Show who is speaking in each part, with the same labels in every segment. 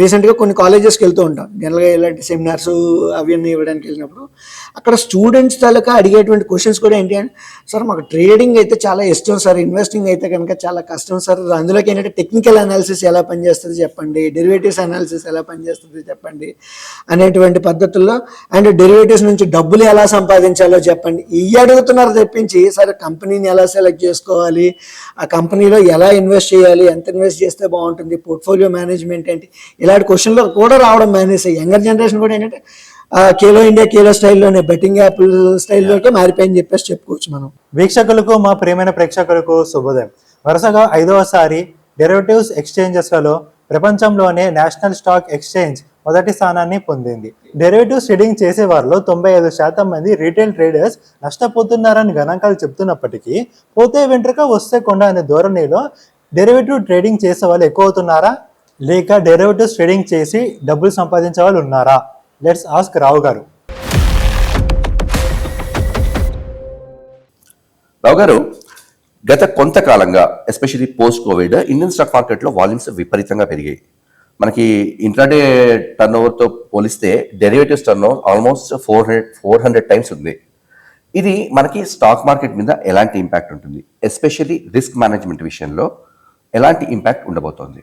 Speaker 1: రీసెంట్గా కొన్ని కాలేజెస్కి వెళ్తూ ఉంటాం. జనరల్గా ఇలాంటి సెమినార్స్ అవన్నీ ఇవ్వడానికి వెళ్ళినప్పుడు అక్కడ స్టూడెంట్స్ తాలూకా అడిగేటువంటి క్వశ్చన్స్ కూడా ఏంటి అంటే సార్ మాకు ట్రేడింగ్ అయితే చాలా ఇష్టం సార్ ఇన్వెస్టింగ్ అయితే కనుక చాలా కష్టం సార్. అందులోకి ఏంటంటే టెక్నికల్ అనాలిసిస్ ఎలా పనిచేస్తుంది చెప్పండి డెరివేటివ్స్ అనాలిసిస్ ఎలా పనిచేస్తుంది చెప్పండి అనేటువంటి పద్ధతుల్లో అండ్ డెరివేటివ్స్ నుంచి డబ్బులు ఎలా సంపాదించాలో చెప్పండి. ఇవి అడుగుతున్నారు తెప్పించి సరే కంపెనీని ఎలా సెలెక్ట్ చేసుకోవాలి? ఆ కంపెనీలో ఎలా ఇన్వెస్ట్ చేయాలి? ఎంత ఇన్వెస్ట్ చేస్తే బాగుంటుంది? పోర్ట్ఫోలియో మేనేజ్మెంట్ ఏంటి? ఇలాంటి క్వశ్చన్లు కూడా రావడం మానేసాయి యంగర్ జనరేషన్ కూడా ఏంటంటే కేలో ఇండియా కేలో స్టైల్లోనే బెట్టింగ్ యాప్ స్టైల్లోకి మారిపోయింది చెప్పేసి చెప్పుకోవచ్చు మనం.
Speaker 2: వీక్షకులకు మా ప్రియమైన ప్రేక్షకులకు శుభోదయం. వరుసగా ఐదవసారి డెరివేటివ్స్ ఎక్స్చేంజెస్లలో ప్రపంచంలోనే నేషనల్ స్టాక్ ఎక్స్చేంజ్ మొదటి స్థానాన్ని పొందింది. డెరివేటివ్స్ ట్రేడింగ్ చేసే వారిలో తొంభై ఐదు శాతం మంది రీటైల్ ట్రేడర్స్ నష్టపోతున్నారని గణాంకాలు చెప్తున్నప్పటికీ పోతే వెంట్రుక వస్తే కొండ అనే ధోరణిలో డెరివేటివ్ ట్రేడింగ్ చేసే వాళ్ళు ఎక్కువ అవుతున్నారా? లేక డెరివేటివ్స్ ట్రేడింగ్ చేసి డబ్బులు సంపాదించే వాళ్ళు ఉన్నారా? లెట్స్ ఆస్క్ రావు గారు.
Speaker 3: రావు గారు గత కొంతకాలంగా especially post Covid Indian stock మార్కెట్లో వాల్యూమ్స్ విపరీతంగా పెరిగాయి. మనకి ఇంట్రాడే టర్న్ ఓవర్తో పోలిస్తే derivatives turnover almost four hundred four hundred times ఉంది. ఇది మనకి స్టాక్ మార్కెట్ మీద ఎలాంటి ఇంపాక్ట్ ఉంటుంది? ఎస్పెషల్లీ రిస్క్ మేనేజ్మెంట్ విషయంలో ఎలాంటి ఇంపాక్ట్ ఉండబోతోంది?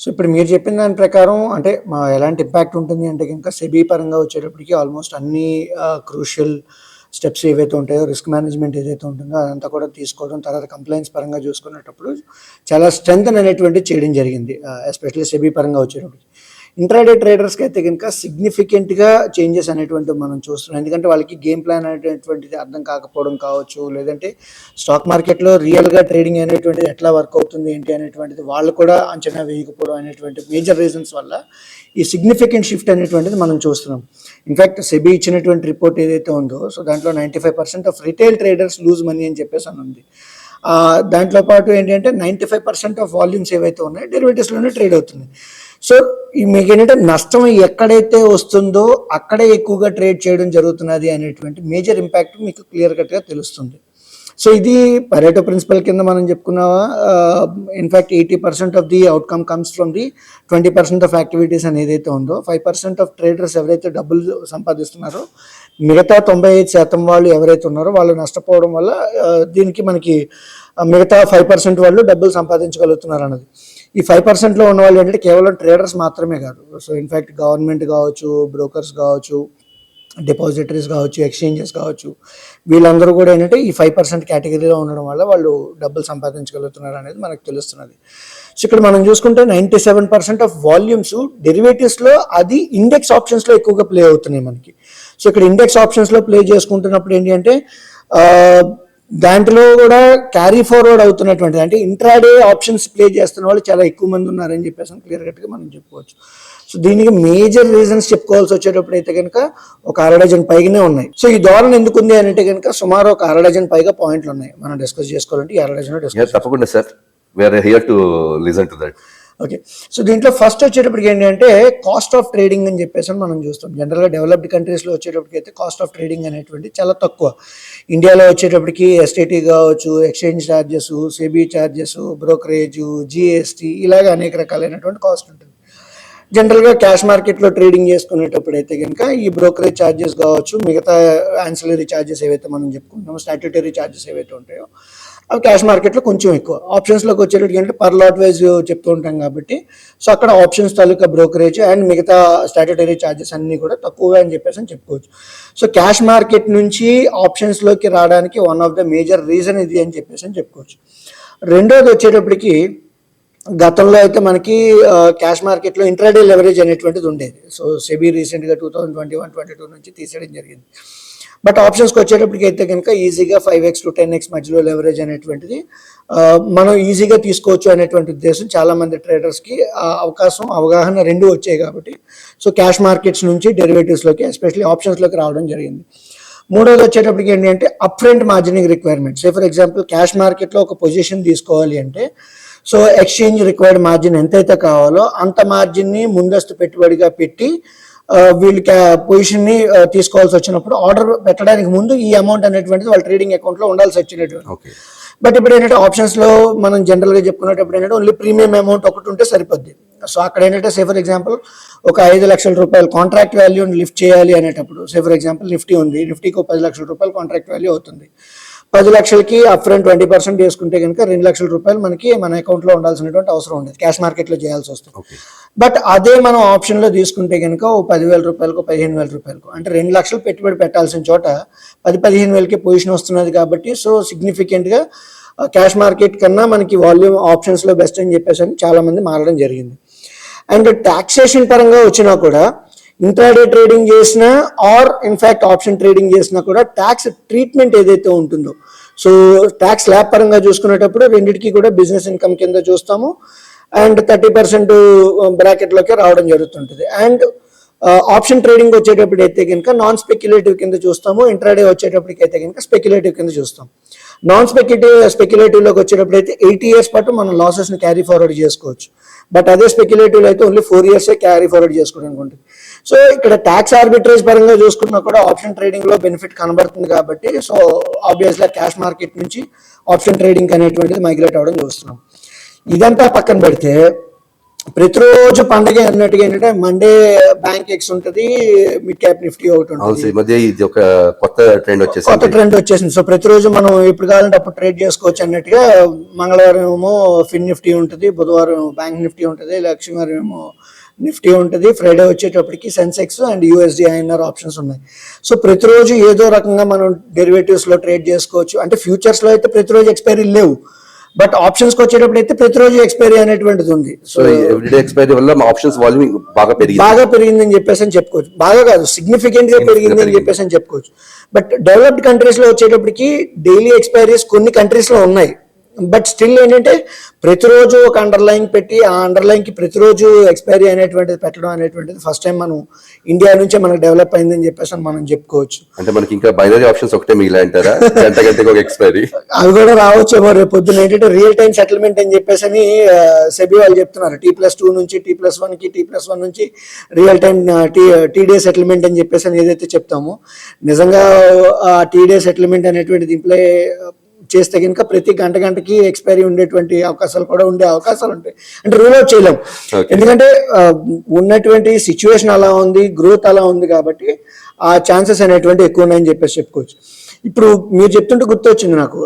Speaker 1: సో ఇప్పుడు మీరు చెప్పిన దాని ప్రకారం అంటే మా ఎలాంటి ఇంపాక్ట్ ఉంటుంది అంటే కనుక సెబీ పరంగా వచ్చేటప్పటికి ఆల్మోస్ట్ అన్ని క్రూషియల్ స్టెప్స్ ఏవైతే ఉంటాయో రిస్క్ మేనేజ్మెంట్ ఏదైతే ఉంటుందో అదంతా కూడా తీసుకోవడం తర్వాత కంప్లైంట్స్ పరంగా చూసుకునేటప్పుడు చాలా స్ట్రెంగ్త్ అనేటువంటి చేయడం జరిగింది. ఎస్పెషల్లీ సెబీ పరంగా వచ్చేటప్పటికి. ఇంట్రాడే ట్రేడర్స్కి అయితే కనుక సిగ్నిఫికెంట్గా చేంజెస్ అనేటువంటి మనం చూస్తున్నాం. ఎందుకంటే వాళ్ళకి గేమ్ ప్లాన్ అనేటువంటిది అర్థం కాకపోవడం కావచ్చు లేదంటే స్టాక్ మార్కెట్లో రియల్గా ట్రేడింగ్ అనేటువంటిది ఎట్లా వర్క్ అవుతుంది ఏంటి అనేటువంటిది వాళ్ళు కూడా అంచనా వేయకపోవడం అనేటువంటి మేజర్ రీజన్స్ వల్ల ఈ సిగ్నిఫికెంట్ షిఫ్ట్ అనేటువంటిది మనం చూస్తున్నాం. ఇన్ఫాక్ట్ సెబీ ఇచ్చినటువంటి రిపోర్ట్ ఏదైతే ఉందో సో దాంట్లో ninety five percent of retail traders lose money అని చెప్పేసి అని ఉంది. దాంట్లో పాటు ఏంటంటే ninety five percent of volumes ఏవైతే ఉన్నాయో డెరివేటివ్స్లోనే ట్రేడ్ అవుతుంది. సో మీకు ఏంటంటే నష్టం ఎక్కడైతే వస్తుందో అక్కడే ఎక్కువగా ట్రేడ్ చేయడం జరుగుతున్నది అనేటువంటి మేజర్ ఇంపాక్ట్ మీకు క్లియర్ కట్గా తెలుస్తుంది. సో ఇది పరేటో ప్రిన్సిపల్ కింద మనం చెప్పుకున్నావా in fact eighty percent of the outcome comes from the twenty percent of activities అని ఏదైతే ఉందో ఫైవ్ పర్సెంట్ ఆఫ్ ట్రేడర్స్ ఎవరైతే డబ్బులు సంపాదిస్తున్నారో మిగతా తొంభై ఐదు శాతం వాళ్ళు ఎవరైతే ఉన్నారో వాళ్ళు నష్టపోవడం వల్ల దీనికి మనకి మిగతా ఫైవ్ పర్సెంట్ వాళ్ళు డబ్బులు సంపాదించగలుగుతున్నారు అన్నది. ఈ ఫైవ్ పర్సెంట్లో ఉన్న వాళ్ళు ఏంటంటే కేవలం ట్రేడర్స్ మాత్రమే కాదు. సో ఇన్ఫ్యాక్ట్ గవర్నమెంట్ కావచ్చు బ్రోకర్స్ కావచ్చు డిపాజిటరీస్ కావచ్చు ఎక్స్చేంజెస్ కావచ్చు. వీళ్ళందరూ కూడా ఏంటంటే ఈ ఫైవ్ పర్సెంట్ కేటగిరీలో ఉండడం వల్ల వాళ్ళు డబ్బులు సంపాదించగలుగుతున్నారు అనేది మనకు తెలుస్తున్నది. సో ఇక్కడ మనం చూసుకుంటే ninety seven percent of volumes డెరివేటివ్స్లో అది ఇండెక్స్ ఆప్షన్స్లో ఎక్కువగా ప్లే అవుతున్నాయి మనకి. సో ఇక్కడ ఇండెక్స్ ఆప్షన్స్లో ప్లే చేసుకుంటున్నప్పుడు ఏంటి అంటే దాంట్లో కూడా క్యారీ ఫార్వర్డ్ అవుతున్నటువంటి అంటే ఇంట్రాడే ఆప్షన్స్ ప్లే చేస్తున్న వాళ్ళు చాలా ఎక్కువ మంది ఉన్నారని చెప్పేసి క్లియర్ కట్గా మనం చెప్పుకోవచ్చు. సో దీనికి మేజర్ రీజన్స్ చెప్పుకోవాల్సి వచ్చేటప్పుడు అయితే కనుక ఒక అర డజన్ పైగానే ఉన్నాయి. సో ఈ ధోరణి ఎందుకు ఉంది అని అంటే కనుక సుమారు ఒక అర డజన్ పైగా పాయింట్లు ఉన్నాయి. మనం డిస్కస్ చేసుకోవాలంటే ఈ అర డజన్
Speaker 3: తప్పకుండా sir we are here to listen to that
Speaker 1: okay so దీంట్లో ఫస్ట్ వచ్చేటప్పటికి ఏంటంటే కాస్ట్ ఆఫ్ ట్రేడింగ్ అని చెప్పేసి మనం చూస్తాం. జనరల్గా డెవలప్డ్ కంట్రీస్లో వచ్చేటప్పటికి అయితే కాస్ట్ ఆఫ్ ట్రేడింగ్ అనేటువంటి చాలా తక్కువ. ఇండియాలో వచ్చేటప్పటికి ఎస్టీటీ కావచ్చు exchange charges SEBI charges brokerage GST ఇలాగ అనేక రకాలైనటువంటి కాస్ట్ ఉంటుంది. జనరల్గా క్యాష్ మార్కెట్లో ట్రేడింగ్ చేసుకునేటప్పుడు అయితే కనుక ఈ బ్రోకరేజ్ ఛార్జెస్ కావచ్చు మిగతా ఆన్సిలరీ ఛార్జెస్ ఏవైతే మనం చెప్పుకుంటున్నామో స్టాట్యూటరీ ఛార్జెస్ ఏవైతే ఉంటాయో అవి క్యాష్ మార్కెట్లో కొంచెం ఎక్కువ. ఆప్షన్స్లోకి వచ్చేటట్టు అంటే పర్ లాట్ వైజ్ చెప్తూ ఉంటాం కాబట్టి. సో అక్కడ ఆప్షన్స్ తాలూకా బ్రోకరేజ్ అండ్ మిగతా స్టాటటరీ ఛార్జెస్ అన్నీ కూడా తక్కువగా అని చెప్పేసి అని చెప్పుకోవచ్చు. సో క్యాష్ మార్కెట్ నుంచి ఆప్షన్స్లోకి రావడానికి one of the major reason ఇది అని చెప్పేసి అని చెప్పుకోవచ్చు. రెండోది వచ్చేటప్పటికి గతంలో అయితే మనకి క్యాష్ మార్కెట్లో ఇంట్రాడే లెవరేజ్ అనేటువంటిది ఉండేది. సో సెబీ రీసెంట్గా two thousand twenty one twenty two నుంచి తీసేయడం జరిగింది. బట్ ఆప్షన్స్కి వచ్చేటప్పటికి అయితే కనుక ఈజీగా five X to ten X మధ్యలో లెవరేజ్ అనేటువంటిది మనం ఈజీగా తీసుకోవచ్చు అనేటువంటి ఉద్దేశం చాలామంది ట్రేడర్స్కి అవకాశం అవగాహన రెండు వచ్చాయి కాబట్టి. సో క్యాష్ మార్కెట్స్ నుంచి డెరివేటివ్స్లోకి ఎస్పెషల్లీ ఆప్షన్స్లోకి రావడం జరిగింది. మూడోది వచ్చేటప్పటికి ఏంటి అంటే up front margining requirement say for example cash మార్కెట్లో ఒక పొజిషన్ తీసుకోవాలి అంటే సో ఎక్స్చేంజ్ రిక్వైర్డ్ మార్జిన్ ఎంతైతే కావాలో అంత మార్జిన్ని ముందస్తు పెట్టుబడిగా పెట్టి వీళ్ళకి ఆ పొజిషన్ని ఆ, తీసుకోవాల్సి వచ్చినప్పుడు ఆర్డర్ పెట్టడానికి ముందు ఈ అమౌంట్ అనేటువంటిది వాళ్ళ ట్రేడింగ్ అకౌంట్లో ఉండాల్సి వచ్చినటువంటి
Speaker 3: ఓకే
Speaker 1: బట్ ఇప్పుడు ఏంటంటే ఆప్షన్స్లో మనం జనరల్గా చెప్పుకునేటప్పుడు ఏంటంటే ఓన్లీ ప్రీమియం అమౌంట్ ఒకటి ఉంటే సరిపోద్ది. సో అక్కడ ఏంటంటే సే ఫర్ ఎగ్జాంపుల్ ఒక ఐదు లక్షల రూపాయలు కాంట్రాక్ట్ వాల్యూని లిఫ్ట్ చేయాలి అనేటప్పుడు సే ఫర్ ఎగ్జాంపుల్ నిఫ్టీ ఉంది. నిఫ్టీకి ఒక పది లక్షల రూపాయలు కాంట్రాక్ట్ వాల్యూ అవుతుంది. పది లక్షలకి అప్ ఫ్రంట్ ట్వంటీ పర్సెంట్ చేసుకుంటే కనుక రెండు లక్షల రూపాయలు మనకి మన అకౌంట్లో ఉండాల్సినటువంటి అవసరం ఉండదు. క్యాష్ మార్కెట్లో చేయాల్సి వస్తుంది. బట్ అదే మనం ఆప్షన్లో తీసుకుంటే కనుక ఓ పదివేల రూపాయలకు పదిహేను వేల రూపాయలకు అంటే రెండు లక్షలు పెట్టుబడి పెట్టాల్సిన చోట పది పదిహేను వేలకి పొజిషన్ వస్తున్నది కాబట్టి సో సిగ్నిఫికెంట్గా క్యాష్ మార్కెట్ కన్నా మనకి వాల్యూమ్ ఆప్షన్స్లో బెస్ట్ అని చెప్పేసి అని చాలామంది మారడం జరిగింది. అండ్ టాక్సేషన్ పరంగా వచ్చినా కూడా ఇంట్రాడే ట్రేడింగ్ చేసినా or in fact option trading చేసినా కూడా ట్యాక్స్ ట్రీట్మెంట్ ఏదైతే ఉంటుందో. సో ట్యాక్స్ ల్యాబ్ పరంగా చూసుకునేటప్పుడు రెండింటికి కూడా బిజినెస్ ఇన్కమ్ కింద చూస్తాము. అండ్ థర్టీ పర్సెంట్ బ్రాకెట్లోకి రావడం జరుగుతుంటుంది. అండ్ ఆప్షన్ ట్రేడింగ్ వచ్చేటప్పుడు అయితే కనుక నాన్ స్పెక్యులేటివ్ కింద చూస్తాము. ఇంట్రాడే వచ్చేటప్పటికి అయితే కనుక స్పెక్యులేటివ్ కింద చూస్తాం. నాన్ స్పెక్యులేటివ్ స్పెక్యులేటివ్లోకి వచ్చేటప్పుడు అయితే ఎయిటీ ఇయర్స్ పాటు మనం లాసెస్ని క్యారీ ఫార్వర్డ్ చేసుకోవచ్చు. బట్ అదే స్పెక్యులేటివ్లో అయితే ఓన్లీ ఫోర్ ఇయర్సే క్యారీ ఫార్వర్డ్ చేసుకోవడానికి ఉంటుంది సో ఇక్కడ ట్యాక్స్ ఆర్బిట్రేజ్ పరంగా చూసుకున్నా కూడా ఆప్షన్ ట్రేడింగ్లో బెనిఫిట్ కనబడుతుంది కాబట్టి సో ఆబ్వియస్గా క్యాష్ మార్కెట్ నుంచి ఆప్షన్ ట్రేడింగ్ అనేటువంటిది మైగ్రేట్ అవ్వడం చూస్తున్నాం. ఇదంతా పక్కన పెడితే ప్రతిరోజు పండగ అన్నట్టుగా ఏంటంటే మండే బ్యాంక్ ఎక్స్ ఉంటుంది మిడ్ క్యాప్ నిఫ్టీ ఒకటి ఉంటుంది.
Speaker 3: ఇది ఒక కొత్త ట్రెండ్
Speaker 1: కొత్త
Speaker 3: వచ్చేసింది
Speaker 1: ట్రెండ్ వచ్చేసింది. సో ప్రతిరోజు మనం ఎప్పుడు కావాలంటే అప్పుడు ట్రేడ్ చేసుకోవచ్చు అన్నట్టుగా మంగళవారం ఏమో ఫిన్ నిఫ్టీ ఉంటుంది బుధవారం బ్యాంక్ నిఫ్టీ ఉంటుంది లక్ష్మీవారం ఏమో నిఫ్టీ ఉంటుంది. ఫ్రైడే వచ్చేటప్పటికి Sensex and USD INR options ఉన్నాయి. సో ప్రతిరోజు ఏదో రకంగా మనం డెరివేటివ్స్లో ట్రేడ్ చేసుకోవచ్చు. అంటే ఫ్యూచర్స్లో అయితే ప్రతిరోజు ఎక్స్పైరీ లేవు. బట్ ఆప్షన్స్కి వచ్చేటప్పుడు అయితే ప్రతిరోజు ఎక్స్పైరీ అనేటువంటిది ఉంది.
Speaker 3: సో ఎవ్రీడే ఎక్స్పైరీ వల్ల ఆప్షన్స్ వాల్యూమ్ బాగా పెరిగింది.
Speaker 1: బాగా పెరిగిందని చెప్పేసి అని చెప్పుకోవచ్చు. బాగా కాదు సిగ్నిఫికెంట్గా పెరిగింది అని చెప్పేసి అని చెప్పుకోవచ్చు. బట్ డెవలప్డ్ కంట్రీస్లో వచ్చేటప్పటికి డైలీ ఎక్స్పైరీస్ కొన్ని కంట్రీస్లో ఉన్నాయి. బట్ స్టిల్ ఏంటంటే ప్రతిరోజు ఒక అండర్లైన్ పెట్టి ఆ అండర్లైన్కి ప్రతిరోజు ఎక్స్పైరీ అనేటువంటిది పెట్టడం అనేటువంటిది ఫస్ట్ టైం మనం ఇండియా నుంచే మనకు డెవలప్ అయిందని చెప్పేసి మనం చెప్పుకోవచ్చు.
Speaker 3: అంటే మనకి ఇంకా బైనరీ ఆప్షన్స్ ఒకటే మిగిలి అంటారా? గంట గంటకి ఒక ఎక్స్పైరీ
Speaker 1: అవి కూడా రావచ్చేమో రేపు పొద్దున ఏంటంటే రియల్ టైం సెటిల్మెంట్ అని చెప్పేసి అని సెబీ వాళ్ళు చెప్తున్నారు. టీ ప్లస్ టూ నుంచి టీ ప్లస్ వన్కి టీ ప్లస్ వన్ నుంచి real time T T day settlement అని చెప్పేసి అని ఏదైతే చెప్తామో నిజంగా ఆ టీ డే సెటిల్మెంట్ అనేటువంటిది ఇంప్లే చేస్తే కనుక ప్రతి గంట గంటకి ఎక్స్పైరీ ఉండేటువంటి అవకాశాలు కూడా ఉండే అవకాశాలు ఉంటాయి. అంటే రూల్ అవుట్ చేయలేం.
Speaker 3: Okay.
Speaker 1: ఎందుకంటే ఉన్నటువంటి సిచ్యువేషన్ అలా ఉంది గ్రోత్ అలా ఉంది కాబట్టి ఆ ఛాన్సెస్ అనేటువంటి ఎక్కువ ఉన్నాయని చెప్పేసి చెప్పుకోవచ్చు. ఇప్పుడు మీరు చెప్తుంటే గుర్తొచ్చింది నాకు.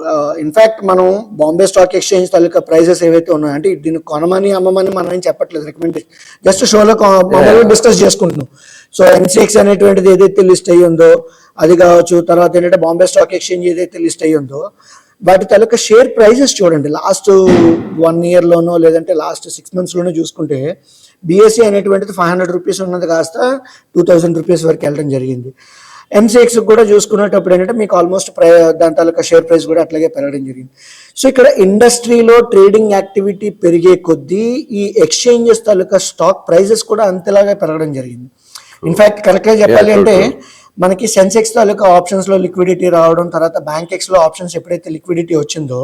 Speaker 1: ఇన్ఫాక్ట్ మనం బాంబే స్టాక్ ఎక్స్చేంజ్ తాలూకా ప్రైజెస్ ఏవైతే ఉన్నాయో అంటే దీన్ని కొనమని అమ్మమని మనం ఏం చెప్పట్లేదు రికమెండేషన్ జస్ట్ షోలో డిస్కస్ చేసుకుంటున్నాం. సో ఎన్సిఎక్స్ అనేటువంటిది ఏదైతే లిస్ట్ అయ్యి ఉందో అది కావచ్చు తర్వాత ఏంటంటే బాంబే స్టాక్ ఎక్స్చేంజ్ ఏదైతే లిస్ట్ అయ్యి ఉందో వాటి తాలూకా షేర్ ప్రైజెస్ చూడండి. లాస్ట్ వన్ ఇయర్లోనో లేదంటే లాస్ట్ సిక్స్ మంత్స్లోనో చూసుకుంటే బీఎస్సీ అనేటువంటిది ఫైవ్ హండ్రెడ్ రూపీస్ ఉన్నది కాస్త టూ థౌజండ్ రూపీస్ వరకు వెళ్ళడం జరిగింది. ఎంసీఎక్స్ కూడా చూసుకునేటప్పుడు ఏంటంటే మీకు ఆల్మోస్ట్ ప్రై దాని తాలూకా షేర్ ప్రైస్ కూడా అట్లాగే పెరగడం జరిగింది. సో ఇక్కడ ఇండస్ట్రీలో ట్రేడింగ్ యాక్టివిటీ పెరిగే కొద్దీ ఈ ఎక్స్చేంజెస్ తాలూకా స్టాక్ ప్రైజెస్ కూడా అంతలాగా పెరగడం జరిగింది. ఇన్ఫాక్ట్ కరెక్ట్గా చెప్పాలి అంటే మనకి సెన్సెక్స్ తాలూకా ఆప్షన్స్లో లిక్విడిటీ రావడం తర్వాత బ్యాంక్ ఎక్స్లో ఆప్షన్స్ ఎప్పుడైతే లిక్విడిటీ వచ్చిందో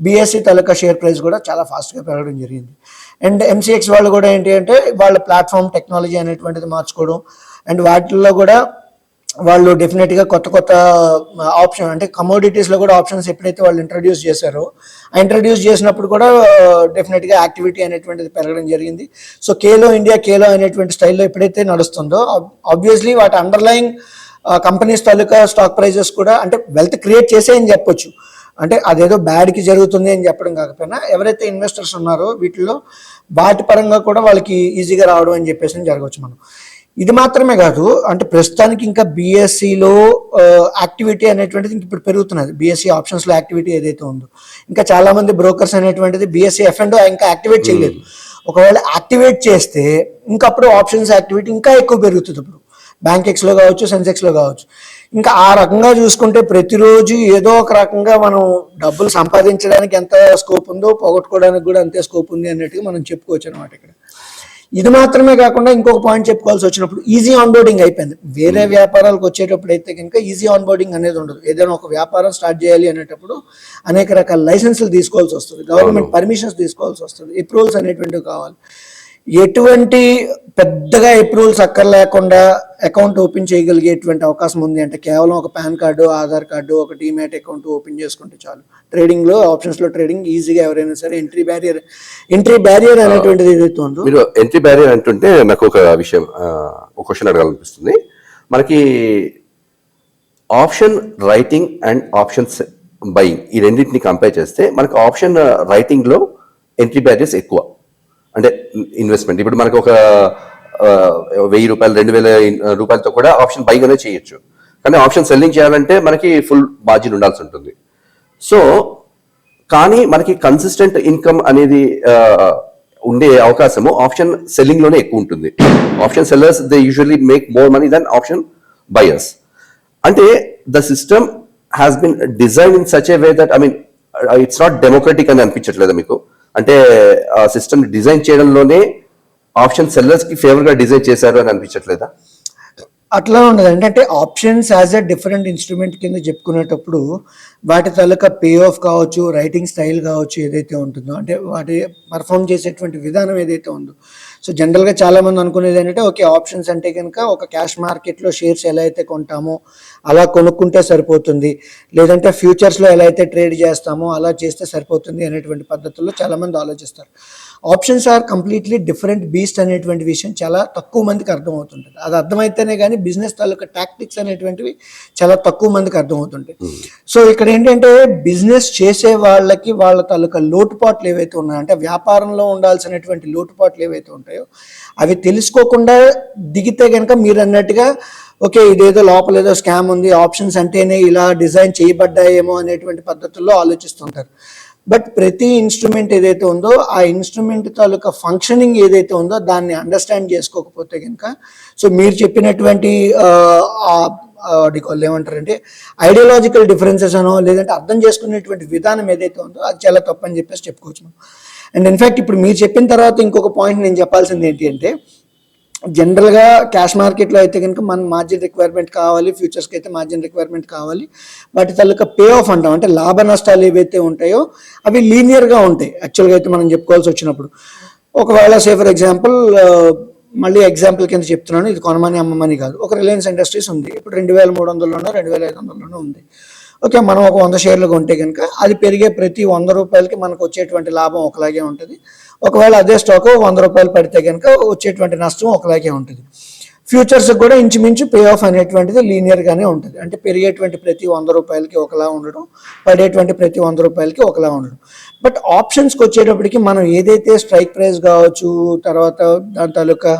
Speaker 1: బీఎస్సీ తాలూకా షేర్ ప్రైస్ కూడా చాలా ఫాస్ట్గా పెరగడం జరిగింది. అండ్ ఎంసీఎక్స్ వాళ్ళు కూడా ఏంటి అంటే వాళ్ళ ప్లాట్ఫామ్ టెక్నాలజీ అనేటువంటిది మార్చుకోవడం అండ్ వాటిల్లో కూడా వాళ్ళు డెఫినెట్గా కొత్త కొత్త ఆప్షన్ అంటే కమోడిటీస్లో కూడా ఆప్షన్స్ ఎప్పుడైతే వాళ్ళు ఇంట్రడ్యూస్ చేశారో ఆ ఇంట్రడ్యూస్ చేసినప్పుడు కూడా డెఫినెట్గా యాక్టివిటీ అనేటువంటిది పెరగడం జరిగింది. సో కేలో ఇండియా కేలో అనేటువంటి స్టైల్లో ఎప్పుడైతే నడుస్తుందో ఆబ్వియస్లీ వాటి అండర్లైన్ కంపెనీస్ తాలూకా స్టాక్ ప్రైజెస్ కూడా అంటే వెల్త్ క్రియేట్ చేసే అని చెప్పొచ్చు. అంటే అదేదో బ్యాడ్కి జరుగుతుంది అని చెప్పడం కాకపోయినా ఎవరైతే ఇన్వెస్టర్స్ ఉన్నారో వీటిలో వాటి పరంగా కూడా వాళ్ళకి ఈజీగా రావడం అని చెప్పేసి అని జరగవచ్చు మనం. ఇది మాత్రమే కాదు అంటే ప్రస్తుతానికి ఇంకా బీఎస్సీలో యాక్టివిటీ అనేటువంటిది ఇంక ఇప్పుడు పెరుగుతున్నది. బీఎస్సీ ఆప్షన్స్లో యాక్టివిటీ ఏదైతే ఉందో. ఇంకా చాలా మంది బ్రోకర్స్ అనేటువంటిది బీఎస్సీ ఎఫ్ అండ్ ఇంకా యాక్టివేట్ చేయలేదు. ఒకవేళ యాక్టివేట్ చేస్తే ఇంకా అప్పుడు ఆప్షన్స్ యాక్టివిటీ ఇంకా ఎక్కువ పెరుగుతుంది ఇప్పుడు. బ్యాంక్ ఎక్స్లో కావచ్చు సెన్సెక్స్లో కావచ్చు. ఇంకా ఆ రకంగా చూసుకుంటే ప్రతిరోజు ఏదో ఒక రకంగా మనం డబ్బులు సంపాదించడానికి ఎంత స్కోప్ ఉందో పోగొట్టుకోవడానికి కూడా అంతే స్కోప్ ఉంది అన్నట్టుగా మనం చెప్పుకోవచ్చు అనమాట ఇక్కడ. ఇది మాత్రమే కాకుండా ఇంకొక పాయింట్ చెప్పుకోవాల్సి వచ్చినప్పుడు ఈజీ ఆన్బోర్డింగ్ అయిపోయింది. వేరే వ్యాపారాలకు వచ్చేటప్పుడు అయితే కనుక ఈజీ ఆన్బోర్డింగ్ అనేది ఉండదు. ఏదైనా ఒక వ్యాపారం స్టార్ట్ చేయాలి అనేటప్పుడు అనేక రకాల లైసెన్సులు తీసుకోవాల్సి వస్తుంది. గవర్నమెంట్ పర్మిషన్స్ తీసుకోవాల్సి వస్తుంది. అప్రూవల్స్ అనేటువంటివి కావాలి. ఎటువంటి పెద్దగా అప్రూవల్స్ అక్కర్లేకుండా అకౌంట్ ఓపెన్ చేయగలిగేటువంటి అవకాశం ఉంది అంటే కేవలం ఒక పాన్ కార్డు ఆధార్ కార్డు ఒక డీమ్యాట్ అకౌంట్ ఓపెన్ చేసుకుంటే చాలు. ట్రేడింగ్లో ఆప్షన్స్లో ట్రేడింగ్ ఈజీగా ఎవరైనా సరే ఎంట్రీ బ్యారియర్ ఎంట్రీ బ్యారియర్ అనేటువంటిది ఏదైతే ఉందో
Speaker 3: మీరు ఎంట్రీ బ్యారియర్ అంటుంటే నాకు ఒక విషయం ఒక క్వశ్చన్ అడగాలనిపిస్తుంది. మనకి option writing and options buying ఈ రెండింటిని కంపేర్ చేస్తే మనకి ఆప్షన్ రైటింగ్లో ఎంట్రీ బ్యారియర్స్ ఎక్కువ. అంటే ఇన్వెస్ట్మెంట్ ఇప్పుడు మనకు ఒక వెయ్యి రూపాయలు రెండు వేల రూపాయలతో కూడా ఆప్షన్ బైగానే చేయొచ్చు. కానీ ఆప్షన్ సెల్లింగ్ చేయాలంటే మనకి ఫుల్ బాధ్యత ఉండాల్సి ఉంటుంది. సో కానీ మనకి కన్సిస్టెంట్ ఇన్కమ్ అనేది ఉండే అవకాశము ఆప్షన్ సెల్లింగ్లోనే ఎక్కువ ఉంటుంది. Option sellers they usually make more money than option buyers అంటే the system has been design in such a way that I mean it's not democratic అని అనిపించట్లేదు మీకు? అంటే ఆ సిస్టమ్ డిజైన్ చేయడంలోనే ఆప్షన్ సెల్లర్స్కి ఫేవర్గా డిజైన్ చేశారు అని అనిపించట్లేదా?
Speaker 1: అట్లా ఉండదు. అంటే options as a different instrument కింద చెప్పుకునేటప్పుడు వాటి తాలూకా పే ఆఫ్ కావచ్చు రైటింగ్ స్టైల్ కావచ్చు ఏదైతే ఉంటుందో అంటే వాటి పర్ఫామ్ చేసేటువంటి విధానం ఏదైతే ఉందో సో జనరల్గా చాలామంది అనుకునేది ఏంటంటే ఓకే ఆప్షన్స్ అంటే కనుక ఒక క్యాష్ మార్కెట్లో షేర్స్ ఎలా అయితే కొంటామో అలా కొనుక్కుంటే సరిపోతుంది. లేదంటే ఫ్యూచర్స్లో ఎలా అయితే ట్రేడ్ చేస్తామో అలా చేస్తే సరిపోతుంది అనేటువంటి పద్ధతుల్లో చాలామంది ఆలోచిస్తారు. Options are completely different beast అనేటువంటి విషయం చాలా తక్కువ మందికి అర్థమవుతుంటుంది. అది అర్థమైతేనే కానీ బిజినెస్ తాలూకా టాక్టిక్స్ అనేటువంటివి చాలా తక్కువ మందికి అర్థమవుతుంటాయి. సో ఇక్కడ ఏంటంటే బిజినెస్ చేసే వాళ్ళకి వాళ్ళ తాలూకా లోటుపాట్లు ఏవైతే ఉన్నాయో అంటే వ్యాపారంలో ఉండాల్సినటువంటి లోటుపాట్లు ఏవైతే ఉంటాయో అవి తెలుసుకోకుండా దిగితే కనుక మీరు అన్నట్టుగా ఓకే ఇదేదో లోపల ఏదో స్కామ్ ఉంది ఆప్షన్స్ అంటేనే ఇలా డిజైన్ చేయబడ్డాయేమో అనేటువంటి పద్ధతుల్లో ఆలోచిస్తుంటారు. బట్ ప్రతి ఇన్స్ట్రుమెంట్ ఏదైతే ఉందో ఆ ఇన్స్ట్రుమెంట్ తాలూకా ఫంక్షనింగ్ ఏదైతే ఉందో దాన్ని అండర్స్టాండ్ చేసుకోకపోతే కనుక సో మీరు చెప్పినటువంటి వాళ్ళు ఏమంటారంటే ఐడియాలజికల్ డిఫరెన్సెస్ అనో లేదంటే అర్థం చేసుకునేటువంటి విధానం ఏదైతే ఉందో అది చాలా తప్పని చెప్పేసి చెప్పుకోవచ్చు అండ్ ఇన్ఫ్యాక్ట్ ఇప్పుడు మీరు చెప్పిన తర్వాత ఇంకొక పాయింట్ నేను చెప్పాల్సింది ఏంటి అంటే జనరల్గా క్యాష్ మార్కెట్లో అయితే కనుక మన మార్జిన్ రిక్వైర్మెంట్ కావాలి ఫ్యూచర్స్కి అయితే మార్జిన్ రిక్వైర్మెంట్ కావాలి. వాటి తాలూకా పే ఆఫ్ అంటాం. అంటే లాభ నష్టాలు ఏవైతే ఉంటాయో అవి లీనియర్గా ఉంటాయి. యాక్చువల్గా అయితే మనం చెప్పుకోవాల్సి వచ్చినప్పుడు. ఒకవేళ సే ఫర్ ఎగ్జాంపుల్ మళ్ళీ ఎగ్జాంపుల్ కింద చెప్తున్నాను. ఇది కొనమని అమ్మమని కాదు. ఒక రిలయన్స్ ఇండస్ట్రీస్ ఉంది. ఇప్పుడు రెండు వేల మూడు వందల్లోనో రెండు వేల ఐదు వందల్లోనో ఉంది. ఓకే మనం ఒక వంద షేర్లు కొంటే కనుక అది పెరిగే ప్రతి వంద రూపాయలకి మనకు వచ్చేటువంటి లాభం ఒకలాగే ఉంటుంది. ఒకవేళ అదే స్టాక్ వంద రూపాయలు పడితే కనుక వచ్చేటువంటి నష్టం ఒకలాగే ఉంటుంది. ఫ్యూచర్స్ కూడా ఇంచుమించు పే ఆఫ్ అనేటువంటిది లీనియర్గానే ఉంటుంది. అంటే పెరిగేటువంటి ప్రతి వంద రూపాయలకి ఒకలా ఉండడం పడేటువంటి ప్రతి వంద రూపాయలకి ఒకలా ఉండడం. బట్ ఆప్షన్స్కి వచ్చేటప్పటికి మనం ఏదైతే స్ట్రైక్ ప్రైస్ కావచ్చు తర్వాత దాని తాలూకా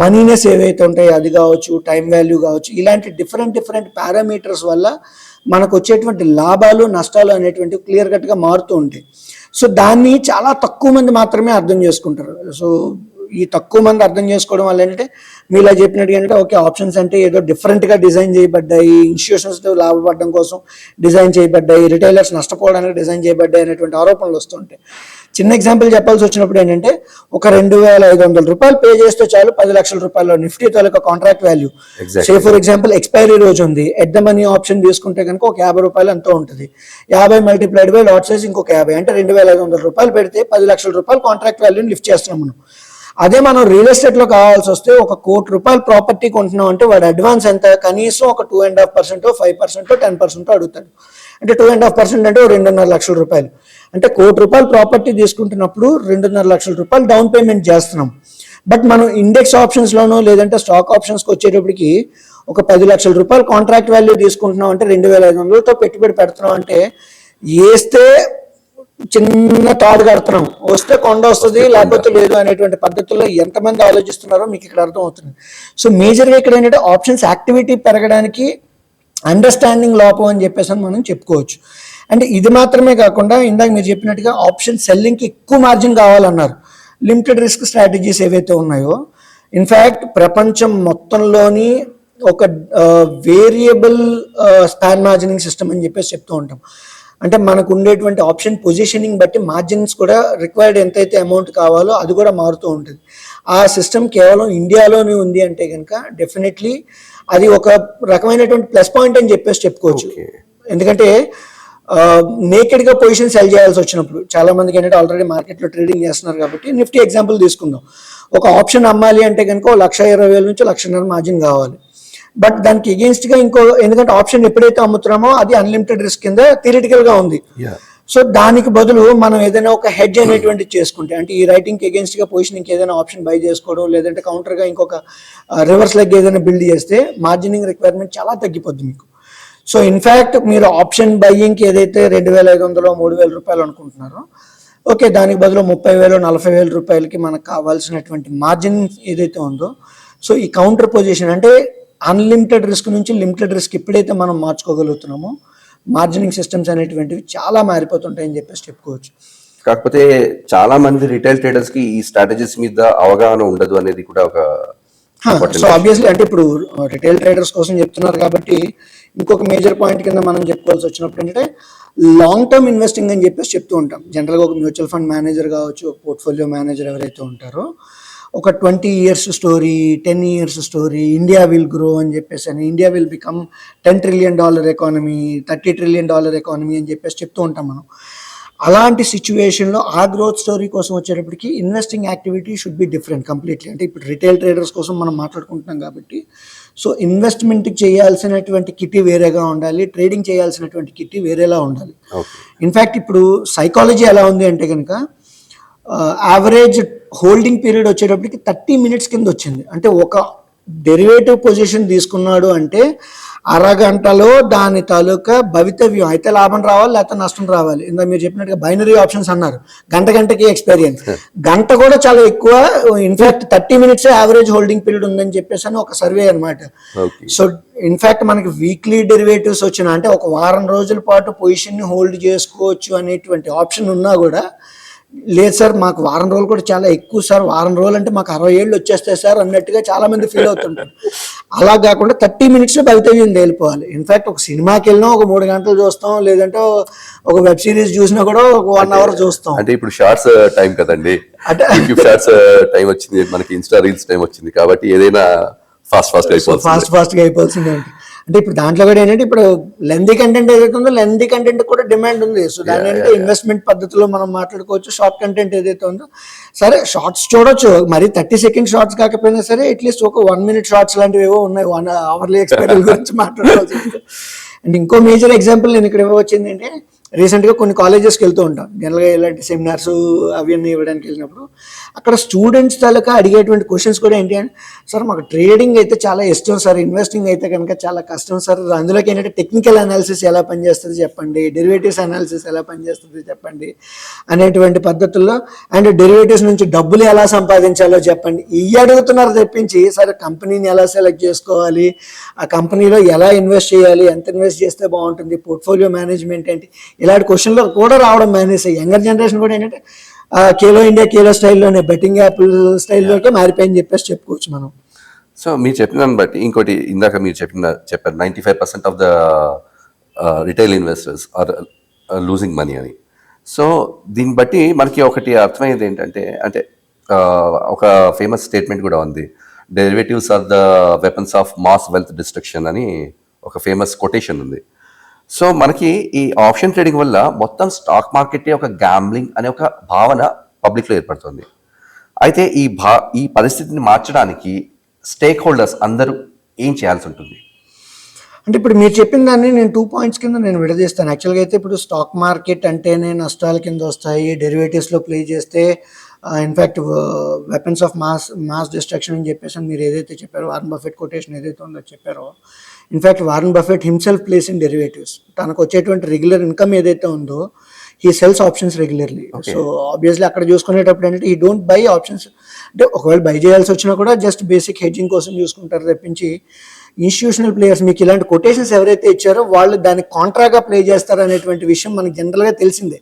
Speaker 1: మనీనెస్ ఏవైతే ఉంటాయో అది కావచ్చు టైం వాల్యూ కావచ్చు ఇలాంటి డిఫరెంట్ డిఫరెంట్ పారామీటర్స్ వల్ల మనకు వచ్చేటువంటి లాభాలు నష్టాలు అనేటువంటివి క్లియర్ కట్గా మారుతూ ఉంటాయి. సో దాన్ని చాలా తక్కువ మంది మాత్రమే అర్థం చేసుకుంటారు. సో ఈ తక్కువ మంది అర్థం చేసుకోవడం వల్ల ఏంటంటే మీరు ఇలా చెప్పినట్టు ఏంటంటే ఓకే ఆప్షన్స్ అంటే ఏదో డిఫరెంట్గా డిజైన్ చేయబడ్డాయి ఇన్స్టిట్యూషన్స్ లాభపడడం కోసం డిజైన్ చేయబడ్డాయి రిటైలర్స్ నష్టపోవడానికి డిజైన్ చేయబడ్డాయి అనేటువంటి ఆరోపణలు వస్తుంటాయి. చిన్న ఎగ్జాంపుల్ చెప్పాల్సి వచ్చినప్పుడు ఏంటంటే ఒక రెండు వేల ఐదు వందల రూపాయలు పే చేస్తే చాలు పది లక్షల రూపాయలు Nifty taluka contract value. Say for example expiry రోజు ఉంది. ఎట్ ద మనీ ఆప్షన్ తీసుకుంటే కనుక ఒక యాభై రూపాయలు ఎంతో ఉంటుంది. యాభై మల్టిప్లైడ్ బై లాట్ సైజ్ ఇంకొక యాభై. అంటే రెండు వేల ఐదు వందల రూపాయలు పెడితే పది లక్షల రూపాయలు కాంట్రాక్ట్ వాల్యూని లిఫ్ట్ చేస్తున్నాం మనం. అదే మనం రియల్ ఎస్టేట్లో కావాల్సి వస్తే ఒక కోటి రూపాయలు ప్రాపర్టీ కొంటున్నాం అంటే వాడు అడ్వాన్స్ ఎంత? కనీసం ఒక two and half percent five percent ten percent అడుగుతాడు. అంటే టూ అండ్ హాఫ్ పర్సెంట్ అంటే రెండున్నర లక్షల రూపాయలు. అంటే కోటి రూపాయలు ప్రాపర్టీ తీసుకుంటున్నప్పుడు రెండున్నర లక్షల రూపాయలు డౌన్ పేమెంట్ చేస్తున్నాం. బట్ మనం ఇండెక్స్ ఆప్షన్స్లోనో లేదంటే స్టాక్ ఆప్షన్స్కి వచ్చేటప్పటికి ఒక పది లక్షల రూపాయలు కాంట్రాక్ట్ వాల్యూ తీసుకుంటున్నాం అంటే రెండు వేల ఐదు వందలతో పెట్టుబడి పెడుతున్నాం అంటే వేస్తే చిన్న తాడు కడుతున్నాం. వస్తే కొండ వస్తుంది లేకపోతే లేదు అనేటువంటి పద్ధతుల్లో ఎంతమంది ఆలోచిస్తున్నారో మీకు ఇక్కడ అర్థం అవుతుంది సో మేజర్గా ఇక్కడ ఏంటంటే ఆప్షన్స్ యాక్టివిటీ పెరగడానికి అండర్స్టాండింగ్ లోపం అని చెప్పేసి అని మనం చెప్పుకోవచ్చు. అంటే ఇది మాత్రమే కాకుండా ఇందాక మీరు చెప్పినట్టుగా ఆప్షన్ సెల్లింగ్కి ఎక్కువ మార్జిన్ కావాలన్నారు. లిమిటెడ్ రిస్క్ స్ట్రాటజీస్ ఏవైతే ఉన్నాయో ఇన్ఫ్యాక్ట్ ప్రపంచం మొత్తంలోని ఒక వేరియబుల్ స్పాన్ మార్జినింగ్ సిస్టమ్ అని చెప్పేసి చెప్తూ ఉంటాం. అంటే మనకు ఉండేటువంటి ఆప్షన్ పొజిషనింగ్ బట్టి మార్జిన్స్ కూడా రిక్వైర్డ్ ఎంతైతే అమౌంట్ కావాలో అది కూడా మారుతూ ఉంటుంది. ఆ సిస్టమ్ కేవలం ఇండియాలోనే ఉంది అంటే కనుక డెఫినెట్లీ అది ఒక రకమైనటువంటి ప్లస్ పాయింట్ అని చెప్పేసి చెప్పుకోవచ్చు. ఎందుకంటే నేకెడ్గా పొజిషన్ సెల్ చేయాల్సి వచ్చినప్పుడు చాలా మందికి ఏంటంటే ఆల్రెడీ మార్కెట్లో ట్రేడింగ్ చేస్తున్నారు కాబట్టి నిఫ్టీ ఎగ్జాంపుల్ తీసుకుందాం. ఒక ఆప్షన్ అమ్మాలి అంటే కనుక లక్ష ఇరవై వేల నుంచి లక్షన్నర మార్జిన్ కావాలి. బట్ దానికి against గా ఇంకో ఎందుకంటే ఆప్షన్ ఎప్పుడైతే అమ్ముతున్నామో అది అన్లిమిటెడ్ రిస్క్ కింద థియరిటికల్గా ఉంది. సో దానికి బదులు మనం ఏదైనా ఒక హెడ్జ్ అనేటువంటి చేసుకుంటే అంటే ఈ రైటింగ్ అగేన్స్ట్గా పొజిషన్ ఏదైనా ఆప్షన్ బై చేసుకోవడం లేదంటే కౌంటర్గా ఇంకొక రివర్స్ లెగ్ ఏదైనా బిల్డ్ చేస్తే మార్జినింగ్ రిక్వైర్మెంట్ చాలా తగ్గిపోద్ది మీకు. సో ఇన్ఫ్యాక్ట్ మీరు ఆప్షన్ బయ్యింగ్కి ఏదైతే రెండు వేల ఐదు వందలు మూడు వేల రూపాయలు అనుకుంటున్నారో ఓకే దానికి బదులు ముప్పై వేలు నలభై వేల రూపాయలకి మనకు కావాల్సినటువంటి మార్జిన్ ఏదైతే ఉందో సో ఈ కౌంటర్ పొజిషన్ అంటే అన్లిమిటెడ్ రిస్క్ నుంచి లిమిటెడ్ రిస్క్ ఎప్పుడైతే మనం మార్చుకోగలుగుతున్నామో మార్జినింగ్ సిస్టమ్స్ అనేటువంటివి చాలా మారిపోతుంటాయని చెప్పేసి చెప్పుకోవచ్చు.
Speaker 3: కాకపోతే చాలా మంది రిటైల్ ట్రేడర్స్కి ఈ స్ట్రాటజీస్ మీద అవగాహన ఉండదు అనేది కూడా ఒక
Speaker 1: సో ఆబ్వియస్లీ అంటే ఇప్పుడు రిటైల్ ట్రేడర్స్ కోసం చెప్తున్నారు కాబట్టి ఇంకొక మేజర్ పాయింట్ కింద మనం చెప్పుకోవాల్సి వచ్చినప్పుడు ఏంటంటే లాంగ్ టర్మ్ ఇన్వెస్టింగ్ అని చెప్పేసి చెప్తూ ఉంటాం. జనరల్గా ఒక మ్యూచువల్ ఫండ్ మేనేజర్ కావచ్చు ఒక పోర్ట్ఫోలియో మేనేజర్ ఎవరైతే ఉంటారో ఒక twenty years story ten years story India will grow అని చెప్పేసి అని India will become ten trillion dollar economy thirty trillion dollar economy అని చెప్పేసి చెప్తూ ఉంటాం మనం. అలాంటి సిచ్యువేషన్లో ఆ గ్రోత్ స్టోరీ కోసం వచ్చేటప్పటికి investing activity should be different completely అంటే ఇప్పుడు రిటైల్ ట్రేడర్స్ కోసం మనం మాట్లాడుకుంటున్నాం కాబట్టి సో ఇన్వెస్ట్మెంట్ చేయాల్సినటువంటి కిట్టి వేరేగా ఉండాలి ట్రేడింగ్ చేయాల్సినటువంటి కిట్టి వేరేలా ఉండాలి. ఇన్ఫ్యాక్ట్ ఇప్పుడు సైకాలజీ ఎలా ఉంది అంటే కనుక యావరేజ్ హోల్డింగ్ పీరియడ్ వచ్చేటప్పటికి థర్టీ మినిట్స్ కింద వచ్చింది. అంటే ఒక డెరివేటివ్ పొజిషన్ తీసుకున్నాడు అంటే అరగంటలో దాని తాలూకా భవితవ్యం అయితే లాభం రావాలి లేకపోతే నష్టం రావాలి. ఇందా మీరు చెప్పినట్టుగా బైనరీ ఆప్షన్స్ అన్నారు. గంట గంటకి ఎక్స్పీరియన్స్ గంట కూడా చాలా ఎక్కువ in fact thirty minutes average holding period ఉందని చెప్పేసి అని ఒక సర్వే అన్నమాట.
Speaker 3: ఓకే
Speaker 1: సో ఇన్ఫాక్ట్ మనకి వీక్లీ డెరివేటివ్స్ వచ్చిన అంటే ఒక వారం రోజుల పాటు పొజిషన్ని హోల్డ్ చేసుకోవచ్చు అనేటువంటి ఆప్షన్ ఉన్నా కూడా లేదు సార్ మాకు వారం రోజులు కూడా చాలా ఎక్కువ సార్. వారం రోజులు అంటే మాకు అరవై ఏళ్ళు వచ్చేస్తాయి సార్ అన్నట్టుగా చాలా మంది ఫీల్ అవుతుంటారు. అలా కాకుండా థర్టీ మినిట్స్ భవితవ్యం తేలిపోవాలి. ఇన్ఫాక్ట్ ఒక సినిమాకి వెళ్ళినా ఒక మూడు గంటలు చూస్తాం లేదంటే ఒక వెబ్ సిరీస్ చూసినా కూడా ఒక వన్ అవర్ చూస్తాం.
Speaker 3: అంటే ఇప్పుడు షార్ట్స్ టైం కదండి. యూట్యూబ్ షార్ట్స్ టైం వచ్చింది మనకి ఇన్స్టా రీల్స్ టైం వచ్చింది కాబట్టి ఏదైనా ఫాస్ట్ ఫాస్ట్ అయిపోతుంది
Speaker 1: ఫాస్ట్ ఫాస్ట్గా అయిపోవాల్సిందే. అంటే అంటే ఇప్పుడు దాంట్లో కూడా ఏంటంటే ఇప్పుడు లెందీ కంటెంట్ ఏదైతే ఉందో లెందీ కంటెంట్ కూడా డిమాండ్ ఉంది. సో దాని ఏంటంటే ఇన్వెస్ట్మెంట్ పద్ధతిలో మనం మాట్లాడుకోవచ్చు షార్ట్ కంటెంట్ ఏదైతే ఉందో. సరే షార్ట్స్ చూడొచ్చు. మరి థర్టీ సెకండ్ షార్ట్స్ కాకపోయినా సరే అట్లీస్ట్ ఒక వన్ మినిట్ షార్ట్స్ లాంటివి ఏవో ఉన్నాయి. వన్ అవర్లీ ఎక్స్పీరియన్స్ గురించి మాట్లాడుకోవచ్చు అండ్ ఇంకో మేజర్ ఎగ్జాంపుల్ నేను ఇక్కడ ఇవ్వవచ్చింది అంటే రీసెంట్గా కొన్ని కాలేజెస్కి వెళ్తూ ఉంటాం. జనరల్గా ఇలాంటి సెమినార్స్ అవి అన్నీ ఇవ్వడానికి వెళ్ళినప్పుడు. అక్కడ స్టూడెంట్స్ తాలూకా అడిగేటువంటి క్వశ్చన్స్ కూడా ఏంటి అంటే సార్ మాకు ట్రేడింగ్ అయితే చాలా ఇష్టం సార్ ఇన్వెస్టింగ్ అయితే కనుక చాలా కష్టం సార్. అందులోకి ఏంటంటే టెక్నికల్ అనాలిసిస్ ఎలా పనిచేస్తుంది చెప్పండి డెరివేటివ్స్ అనాలిసిస్ ఎలా పనిచేస్తుంది చెప్పండి అనేటువంటి పద్ధతుల్లో అండ్ డెరివేటివ్స్ నుంచి డబ్బులు ఎలా సంపాదించాలో చెప్పండి. ఇవి అడుగుతున్నారు తెప్పించి సరే కంపెనీని ఎలా సెలెక్ట్ చేసుకోవాలి? ఆ కంపెనీలో ఎలా ఇన్వెస్ట్ చేయాలి? ఎంత ఇన్వెస్ట్ చేస్తే బాగుంటుంది? పోర్ట్ఫోలియో మేనేజ్మెంట్ ఏంటి? ఇలాంటి క్వశ్చన్లు కూడా రావడం మేనేజ్ యంగర్ జనరేషన్ కూడా ఏంటంటే కేలో ఇండియా కేలో స్టైల్లోనే బెట్టింగ్ యాప్ స్టైల్లోకే మారిపోయింది చెప్పేసి చెప్పుకోవచ్చు మనం.
Speaker 3: సో మీరు చెప్పిన దాన్ని బట్టి ఇంకోటి ఇందాక మీరు చెప్పిన చెప్పారు ninety five percent of the retail investors are losing money అని. సో దీన్ని బట్టి మనకి ఒకటి అర్థమయ్యేది ఏంటంటే అంటే ఒక ఫేమస్ స్టేట్మెంట్ కూడా ఉంది. Derivatives are the weapons of mass wealth destruction అని ఒక ఫేమస్ కొటేషన్ ఉంది. సో మనకి ఈ ఆప్షన్ ట్రేడింగ్ వల్ల మొత్తం స్టాక్ మార్కెట్ ఒక గ్యాంబ్లింగ్ అనే ఒక భావన పబ్లిక్లో ఏర్పడుతుంది. అయితే ఈ భా ఈ పరిస్థితిని మార్చడానికి స్టేక్ హోల్డర్స్ అందరూ ఏం చేయాల్సి ఉంటుంది?
Speaker 1: అంటే ఇప్పుడు మీరు చెప్పిన దాన్ని నేను టూ పాయింట్స్ కింద నేను విడదీస్తాను. యాక్చువల్గా అయితే ఇప్పుడు స్టాక్ మార్కెట్ అంటేనే నష్టాల కింద వస్తాయి. డెరివేటివ్స్లో ప్లే చేస్తే in fact weapons of mass mass destruction అని చెప్పేసి మీరు ఏదైతే చెప్పారో వార్న్ బఫెట్ కొటేషన్ ఏదైతే ఉందో చెప్పారో in fact Warren Buffett himself plays in derivatives తనకు వచ్చేటువంటి రెగ్యులర్ ఇన్కమ్ ఏదైతే ఉందో ఈ sells options regularly so obviously అక్కడ చూసుకునేటప్పుడు ఏంటంటే ఈ డోంట్ బై ఆప్షన్స్ అంటే ఒకవేళ బై చేయాల్సి వచ్చినా కూడా జస్ట్ బేసిక్ హెడ్జింగ్ కోసం చూసుకుంటారు తప్పించి ఇన్స్టిట్యూషనల్ ప్లేయర్స్ మీకు ఇలాంటి కొటేషన్స్ ఎవరైతే ఇచ్చారో వాళ్ళు దానికి కాంట్రాగా ప్లే చేస్తారు అనేటువంటి విషయం మనకి జనరల్గా తెలిసిందే.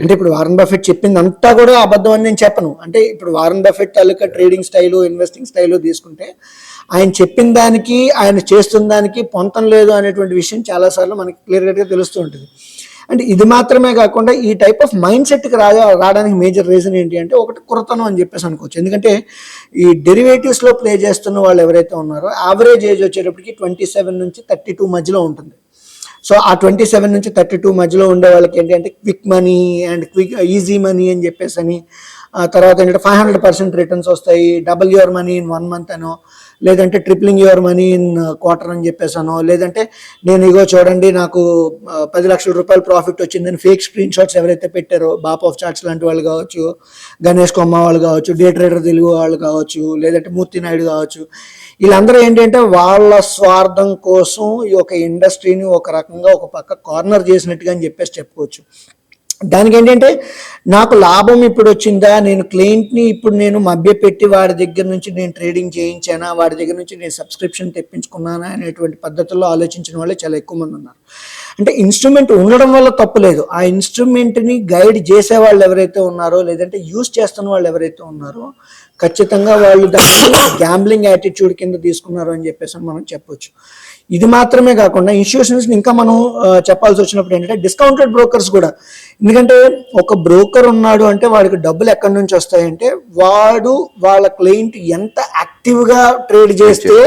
Speaker 1: అంటే ఇప్పుడు వారన్ బఫెట్ చెప్పింది అంతా కూడా అబద్ధం అని నేను చెప్పను. అంటే ఇప్పుడు వారన్ బఫెట్ తాలూకా ట్రేడింగ్ స్టైలు ఇన్వెస్టింగ్ స్టైలు తీసుకుంటే ఆయన చెప్పిన దానికి ఆయన చేస్తున్న దానికి పొంతం లేదు అనేటువంటి విషయం చాలాసార్లు మనకి క్లియర్గా తెలుస్తూ ఉంటుంది. అంటే ఇది మాత్రమే కాకుండా ఈ టైప్ ఆఫ్ మైండ్ సెట్కి రా రావడానికి మేజర్ రీజన్ ఏంటి అంటే ఒకటి కురతనం అని చెప్పేసి అనుకోవచ్చు. ఎందుకంటే ఈ డెరివేటివ్స్లో ప్లే చేస్తున్న వాళ్ళు ఎవరైతే ఉన్నారో యావరేజ్ ఏజ్ వచ్చేటప్పటికి ట్వంటీ సెవెన్ నుంచి థర్టీ టూ మధ్యలో ఉంటుంది. సో ఆ ట్వంటీ సెవెన్ నుంచి థర్టీ టూ మధ్యలో ఉండే వాళ్ళకి ఏంటి అంటే quick money and quick easy money అని చెప్పేసి అని ఆ తర్వాత ఏంటంటే ఫైవ్ హండ్రెడ్ పర్సెంట్ రిటర్న్స్ వస్తాయి. Double your money in one month అనో లేదంటే tripling your money in quarter అని చెప్పేసానో. లేదంటే నేను ఇగో చూడండి నాకు పది లక్షల రూపాయలు ప్రాఫిట్ వచ్చిందని ఫేక్ స్క్రీన్ షాట్స్ ఎవరైతే పెట్టారో బాప్ ఆఫ్ చార్ట్స్ లాంటి వాళ్ళు కావచ్చు గణేష్ కొమ్మ వాళ్ళు కావచ్చు డే ట్రేడర్ తెలుగు వాళ్ళు కావచ్చు లేదంటే మూర్తి నాయుడు కావచ్చు వీళ్ళందరూ ఏంటంటే వాళ్ళ స్వార్థం కోసం ఈ యొక్క ఇండస్ట్రీని ఒక రకంగా ఒక పక్క కార్నర్ చేసినట్టుగా అని చెప్పేసి చెప్పుకోవచ్చు. దానికి ఏంటంటే నాకు లాభం ఇప్పుడు వచ్చిందా నేను క్లయింట్ని ఇప్పుడు నేను మభ్యపెట్టి వాడి దగ్గర నుంచి నేను ట్రేడింగ్ చేయించానా వాడి దగ్గర నుంచి నేను సబ్స్క్రిప్షన్ తెప్పించుకున్నానా అనేటువంటి పద్ధతుల్లో ఆలోచించిన వాళ్ళే చాలా ఎక్కువ మంది ఉన్నారు. అంటే ఇన్స్ట్రుమెంట్ ఉండడం వల్ల తప్పు లేదు. ఆ ఇన్స్ట్రుమెంట్ని గైడ్ చేసే వాళ్ళు ఎవరైతే ఉన్నారో లేదంటే యూస్ చేస్తున్న వాళ్ళు ఎవరైతే ఉన్నారో ఖచ్చితంగా వాళ్ళు దాన్ని గ్యాంబ్లింగ్ యాటిట్యూడ్ కింద తీసుకున్నారు అని చెప్పేసి మనం చెప్పొచ్చు. ఇది మాత్రమే కాకుండా ఇన్స్టిట్యూషన్స్ ఇంకా మనం చెప్పాల్సి వచ్చినప్పుడు ఏంటంటే డిస్కౌంటెడ్ బ్రోకర్స్ కూడా. ఎందుకంటే ఒక బ్రోకర్ ఉన్నాడు అంటే వాడికి డబ్బులు ఎక్కడి నుంచి వస్తాయంటే వాడు వాళ్ళ క్లయింట్ ఎంత యాక్టివ్గా ట్రేడ్ చేస్తే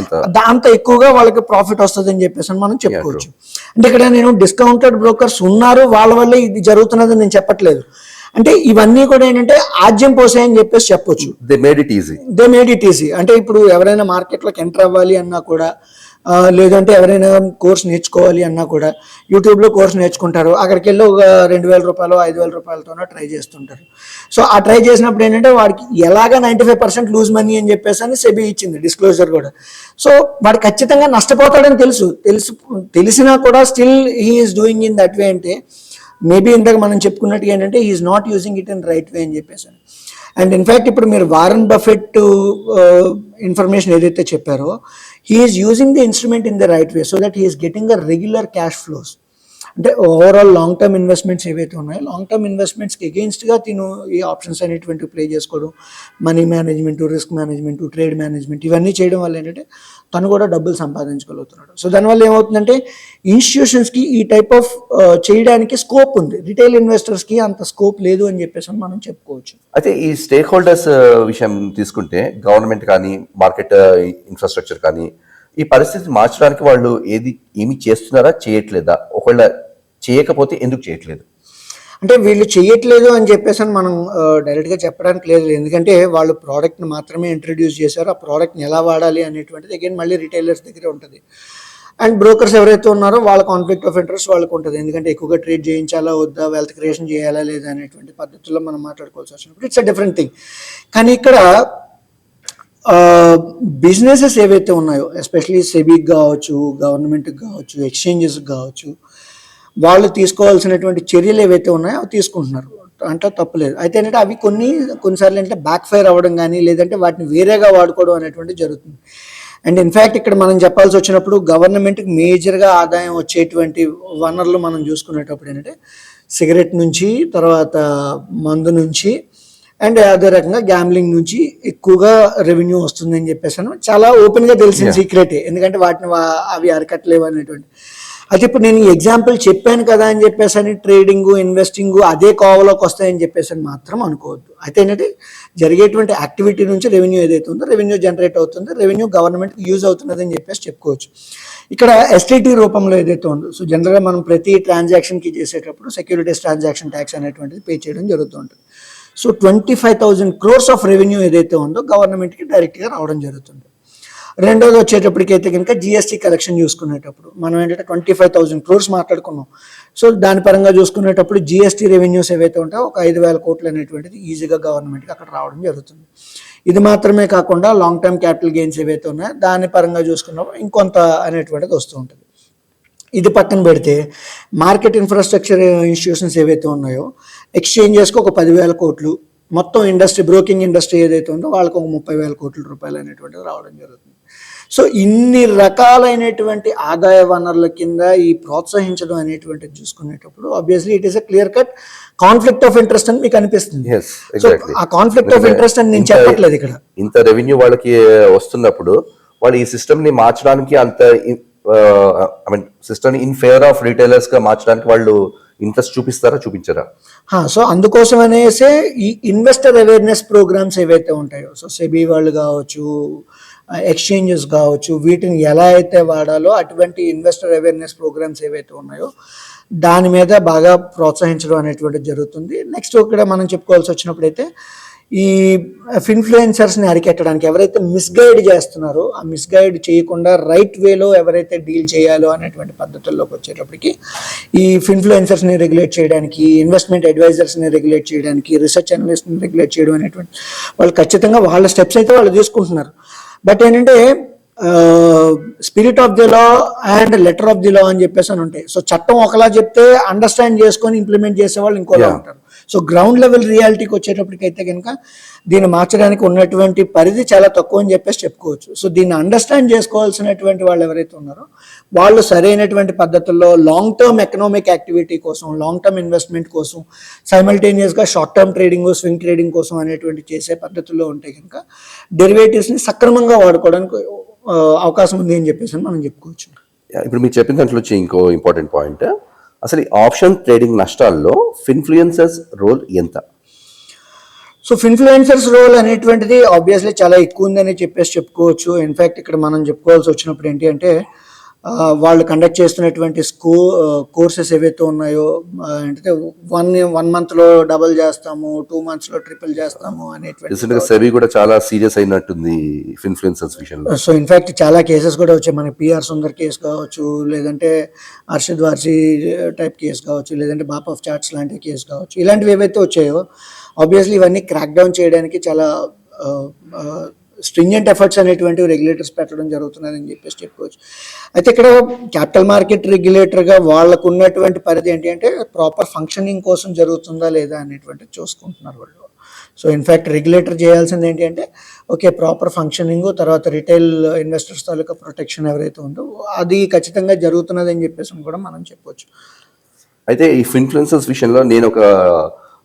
Speaker 3: అంత
Speaker 1: దాంతో ఎక్కువగా వాళ్ళకి ప్రాఫిట్ వస్తుంది అని చెప్పేసి మనం చెప్పుకోవచ్చు అంటే ఇక్కడ నేను డిస్కౌంటెడ్ బ్రోకర్స్ ఉన్నారు వాళ్ళ వల్లే ఇది జరుగుతున్నది నేను చెప్పట్లేదు. అంటే ఇవన్నీ కూడా ఏంటంటే ఆజ్యం పోసాయని చెప్పేసి చెప్పొచ్చు.
Speaker 3: They made it easy
Speaker 1: they made it easy అంటే ఇప్పుడు ఎవరైనా మార్కెట్లోకి ఎంటర్ అవ్వాలి అన్నా కూడా లేదంటే ఎవరైనా కోర్స్ నేర్చుకోవాలి అన్నా కూడా యూట్యూబ్లో కోర్స్ నేర్చుకుంటారు. అక్కడికి వెళ్ళి ఒక రెండు వేల రూపాయలు ఐదు వేల రూపాయలతోనో ట్రై చేస్తుంటారు. సో ఆ ట్రై చేసినప్పుడు ఏంటంటే వాడికి ఎలాగా ninety five percent lose money అని చెప్పేసి అని సెబీ ఇచ్చింది డిస్క్లోజర్ కూడా. సో వాడు ఖచ్చితంగా నష్టపోతాడని తెలుసు. తెలుసు తెలిసినా కూడా still he's doing in that way అంటే మేబీ ఇందాక మనం చెప్పుకున్నట్టుగా ఏంటంటే is not using it in right way అని చెప్పేసి అండ్ ఇన్ఫ్యాక్ట్ ఇప్పుడు మీరు వారన్ బఫెట్ ఇన్ఫర్మేషన్ ఏదైతే చెప్పారో he's using the instrument in the right way so that he's getting a regular cash flows అంటే ఓవరాల్ లాంగ్ టర్మ్ ఇన్వెస్ట్మెంట్స్ ఏవైతే ఉన్నాయో long term ఇన్వెస్ట్మెంట్స్కి అగెయిన్స్ట్గా తిను ఈ ఆప్షన్స్ అనేటువంటి ప్లే చేసుకోవడం money management risk management trade management ఇవన్నీ చేయడం వల్ల ఏంటంటే తను కూడా డబ్బులు సంపాదించగలుగుతున్నాడు సో దానివల్ల ఏమవుతుందంటే ఇన్స్టిట్యూషన్స్కి ఈ టైప్ ఆఫ్ uh, చేయడానికి స్కోప్ ఉంది. రిటైల్ ఇన్వెస్టర్స్కి అంత స్కోప్ లేదు అని చెప్పేసి అని మనం చెప్పుకోవచ్చు.
Speaker 3: అయితే ఈ స్టేక్ హోల్డర్స్ uh, విషయం తీసుకుంటే గవర్నమెంట్ కానీ మార్కెట్ ఇన్ఫ్రాస్ట్రక్చర్ uh, కానీ ఈ పరిస్థితి మార్చడానికి వాళ్ళు ఏది ఏమి చేస్తున్నారా చేయట్లేదా? ఒకవేళ చేయకపోతే ఎందుకు చేయట్లేదు?
Speaker 1: అంటే వీళ్ళు చేయట్లేదు అని చెప్పేసి అని మనం డైరెక్ట్గా చెప్పడానికి లేదు. ఎందుకంటే వాళ్ళు ప్రోడక్ట్ని మాత్రమే ఇంట్రడ్యూస్ చేశారు. ఆ ప్రోడక్ట్ని ఎలా వాడాలి అనేటువంటిది అగైన్ మళ్ళీ రిటైలర్స్ దగ్గరే ఉంటుంది. అండ్ బ్రోకర్స్ ఎవరైతే ఉన్నారో వాళ్ళ కాన్ఫ్లిక్ట్ ఆఫ్ ఇంట్రెస్ట్ వాళ్ళకు ఉంటుంది. ఎందుకంటే ఎక్కువగా ట్రేడ్ చేయించాలా వద్దా వెల్త్ క్రియేషన్ చేయాలా లేదా అనేటువంటి పద్ధతుల్లో మనం మాట్లాడుకోవాల్సి వచ్చినప్పుడు ఇట్స్ అ డిఫరెంట్ థింగ్. కానీ ఇక్కడ బిజినెసెస్ ఏవైతే ఉన్నాయో ఎస్పెషలీ సెబీకి కావచ్చు గవర్నమెంట్కి కావచ్చు ఎక్స్చేంజెస్కి కావచ్చు వాళ్ళు తీసుకోవాల్సినటువంటి చర్యలు ఏవైతే ఉన్నాయో అవి తీసుకుంటున్నారు. అంటే తప్పలేదు. అయితే ఏంటంటే అవి కొన్ని కొన్నిసార్లు ఏంటంటే బ్యాక్ ఫైర్ అవ్వడం కానీ లేదంటే వాటిని వేరేగా వాడుకోవడం అనేటువంటి జరుగుతుంది. అండ్ ఇన్ఫ్యాక్ట్ ఇక్కడ మనం చెప్పాల్సి వచ్చినప్పుడు గవర్నమెంట్కి మేజర్గా ఆదాయం వచ్చేటువంటి వనరులు మనం చూసుకునేటప్పుడు ఏంటంటే సిగరెట్ నుంచి తర్వాత మందు నుంచి అండ్ అదే రకంగా గ్యాంబ్లింగ్ నుంచి ఎక్కువగా రెవెన్యూ వస్తుందని చెప్పేసాను చాలా ఓపెన్గా తెలిసిన సీక్రెటే ఎందుకంటే వాటిని అవి అరకట్లేవు అనేటువంటి. అయితే ఇప్పుడు నేను ఎగ్జాంపుల్ చెప్పాను కదా అని చెప్పేసి అని ట్రేడింగ్ ఇన్వెస్టింగ్ అదే కోవలోకి వస్తాయని చెప్పేసి అని మాత్రం అనుకోవద్దు. అయితే ఏంటంటే జరిగేటువంటి యాక్టివిటీ నుంచి రెవెన్యూ ఏదైతే ఉందో రెవెన్యూ జనరేట్ అవుతుందో. రెవెన్యూ గవర్నమెంట్కి యూజ్ అవుతున్నది అని చెప్పేసి చెప్పుకోవచ్చు. ఇక్కడ ఎస్టీటీ రూపంలో ఏదైతే ఉందో సో జనరల్గా మనం ప్రతి ట్రాన్సాక్షన్కి చేసేటప్పుడు సెక్యూరిటీస్ ట్రాన్సాక్షన్ ట్యాక్స్ అనేటువంటిది పే చేయడం జరుగుతూ ఉంటుంది. So twenty five thousand crores of revenue ఏదైతే ఉందో గవర్నమెంట్కి డైరెక్ట్గా రావడం జరుగుతుంది. రెండోది వచ్చేటప్పటికైతే కనుక జిఎస్టీ కలెక్షన్ చూసుకునేటప్పుడు మనం ఏంటంటే ట్వంటీ ఫైవ్ థౌసండ్ క్రోర్స్ మాట్లాడుకున్నాం. సో దాని పరంగా చూసుకునేటప్పుడు జిఎస్టీ రెవెన్యూస్ ఏవైతే ఉంటాయో ఒక ఐదు వేల కోట్లు అనేటువంటిది ఈజీగా గవర్నమెంట్కి అక్కడ రావడం జరుగుతుంది. ఇది మాత్రమే కాకుండా లాంగ్ టర్మ్ క్యాపిటల్ గెయిన్స్ ఏవైతే ఉన్నాయో దాని పరంగా చూసుకున్నప్పుడు ఇంకొంత అనేటువంటిది వస్తూ ఉంటుంది. ఇది పక్కన పెడితే మార్కెట్ ఇన్ఫ్రాస్ట్రక్చర్ ఇన్స్టిట్యూషన్స్ ఏవైతే ఉన్నాయో ఎక్స్చేంజెస్కి ఒక పదివేల కోట్లు మొత్తం ఇండస్ట్రీ బ్రోకింగ్ ఇండస్ట్రీ ఏదైతే ఉందో వాళ్ళకి ఒక ముప్పై వేల కోట్ల రూపాయలు అనేటువంటిది రావడం జరుగుతుంది. సో ఇన్ని రకాలైనటువంటి ఆదాయ వనరుల కింద ఈ ప్రోత్సహించడం అనేటువంటిది చూసుకునేటప్పుడు obviously it is a clear cut conflict of interest అని మీకు అనిపిస్తుంది. సో. ఆ కాన్ఫ్లిక్ట్ ఆఫ్ ఇంట్రెస్ట్ అని నేను చెప్పట్లేదు ఇక్కడ.
Speaker 3: ఇంత రెవెన్యూ వాళ్ళకి వస్తున్నప్పుడు వాళ్ళు ఈ సిస్టమ్ని మార్చడానికి అంత I mean system in favour of రిటైలర్స్గా మార్చడానికి వాళ్ళు ఇంట్రెస్ట్ చూపిస్తారా చూపించరా?
Speaker 1: హా, సో అందుకోసం అనేసే ఈ ఇన్వెస్టర్ అవేర్నెస్ ప్రోగ్రామ్స్ ఏవైతే ఉంటాయో సో సెబీ వాళ్ళు కావచ్చు ఎక్స్చేంజెస్ కావచ్చు వీటిని ఎలా అయితే వాడాలో అటువంటి ఇన్వెస్టర్ అవేర్నెస్ ప్రోగ్రామ్స్ ఏవైతే ఉన్నాయో దాని మీద బాగా ప్రోత్సహించడం అనేటువంటిది జరుగుతుంది. నెక్స్ట్ ఇక్కడ మనం చెప్పుకోవాల్సి వచ్చినప్పుడైతే ఈ ఇన్ఫ్లుయెన్సర్స్ని అరికెట్టడానికి ఎవరైతే మిస్గైడ్ చేస్తున్నారో ఆ మిస్గైడ్ చేయకుండా రైట్ వేలో ఎవరైతే డీల్ చేయాలో అనేటువంటి పద్ధతుల్లోకి వచ్చేటప్పటికి ఈ ఇన్ఫ్లుయెన్సర్స్ని రెగ్యులేట్ చేయడానికి ఇన్వెస్ట్మెంట్ అడ్వైజర్స్ని రెగ్యులేట్ చేయడానికి రీసెర్చ్ అనలిస్ట్ని రెగ్యులేట్ చేయడం అనేటువంటి వాళ్ళు ఖచ్చితంగా వాళ్ళ స్టెప్స్ అయితే వాళ్ళు తీసుకుంటున్నారు. బట్ ఏంటంటే spirit of the law and letter of the law అని చెప్పేసి అని ఉంటాయి. సో చట్టం ఒకలా చెప్తే అండర్స్టాండ్ చేసుకొని ఇంప్లిమెంట్ చేసే వాళ్ళు ఇంకోలా. ఉంటారు. సో గ్రౌండ్ లెవెల్ రియాలిటీకి వచ్చేటప్పటికైతే కనుక దీన్ని మార్చడానికి ఉన్నటువంటి పరిధి చాలా తక్కువ అని చెప్పేసి చెప్పుకోవచ్చు. సో దీన్ని అండర్స్టాండ్ చేసుకోవాల్సినటువంటి వాళ్ళు ఎవరైతే ఉన్నారో వాళ్ళు సరైనటువంటి పద్ధతుల్లో లాంగ్ టర్మ్ ఎకనామిక్ యాక్టివిటీ కోసం లాంగ్ టర్మ్ ఇన్వెస్ట్మెంట్ కోసం సైమల్టేనియస్గా short term trading swing trading కోసం అనేటువంటి చేసే పద్ధతుల్లో ఉంటే కనుక డెరివేటివ్స్ని సక్రమంగా వాడుకోవడానికి అవకాశం ఉంది అని చెప్పేసి మనం చెప్పుకోవచ్చు.
Speaker 3: ఇప్పుడు మీరు చెప్పిన దాంట్లో వచ్చి ఇంకో ఇంపార్టెంట్ పాయింట్ అసలు ఈ ఆప్షన్ ట్రేడింగ్ నష్టాల్లో ఫిన్ఫ్లుయెన్సర్స్ రోల్ ఎంత?
Speaker 1: సో ఇన్ఫ్లుయెన్సర్స్ రోల్ అనేటువంటిది ఆబ్వియస్లీ చాలా ఎక్కువ ఉందని చెప్పేసి చెప్పుకోవచ్చు. ఇన్ఫ్యాక్ట్ ఇక్కడ మనం చెప్పుకోవాల్సి వచ్చినప్పుడు ఏంటి అంటే వాళ్ళు కండక్ట్ చేస్తున్నటువంటి స్కూ కోర్సెస్ ఏవైతే ఉన్నాయో అంటే వన్ వన్ మంత్లో డబుల్ చేస్తాము టూ మంత్స్లో ట్రిపుల్ చేస్తాము అనేటువంటి
Speaker 3: సెబీ కూడా చాలా సీరియస్ అయినట్టుంది ఇన్ఫ్లుయెన్సర్స్ విషయంలో.
Speaker 1: సో ఇన్ఫాక్ట్ చాలా కేసెస్ కూడా వచ్చాయి. మనకి పిఆర్ సుందర్ కేసు కావచ్చు లేదంటే అర్షద్ వార్సీ టైప్ కేసు కావచ్చు లేదంటే బాప్ ఆఫ్ చార్ట్స్ లాంటి కేసు కావచ్చు. ఇలాంటివి ఏవైతే వచ్చాయో ఆబ్వియస్లీ ఇవన్నీ క్రాక్ డౌన్ చేయడానికి చాలా స్ట్రింజెంట్ ఎఫర్ట్స్ అనేటువంటివి రెగ్యులేటర్స్ పెట్టడం జరుగుతున్నదని చెప్పేసి చెప్పుకోవచ్చు. అయితే ఇక్కడ క్యాపిటల్ మార్కెట్ రెగ్యులేటర్గా వాళ్ళకు ఉన్నటువంటి పరిధి ఏంటి అంటే ప్రాపర్ ఫంక్షనింగ్ కోసం జరుగుతుందా లేదా అనేటువంటిది చూసుకుంటున్నారు వాళ్ళు. సో ఇన్ఫ్యాక్ట్ రెగ్యులేటర్ చేయాల్సింది ఏంటి అంటే ఓకే ప్రాపర్ ఫంక్షనింగ్ తర్వాత రిటైల్ ఇన్వెస్టర్స్ తాలూకా ప్రొటెక్షన్ ఎవరైతే ఉందో అది ఖచ్చితంగా జరుగుతున్నది అని చెప్పేసి అని కూడా మనం చెప్పొచ్చు.
Speaker 3: అయితే ఈ ఇన్ఫ్లుయెన్సర్స్ విషయంలో నేను ఒక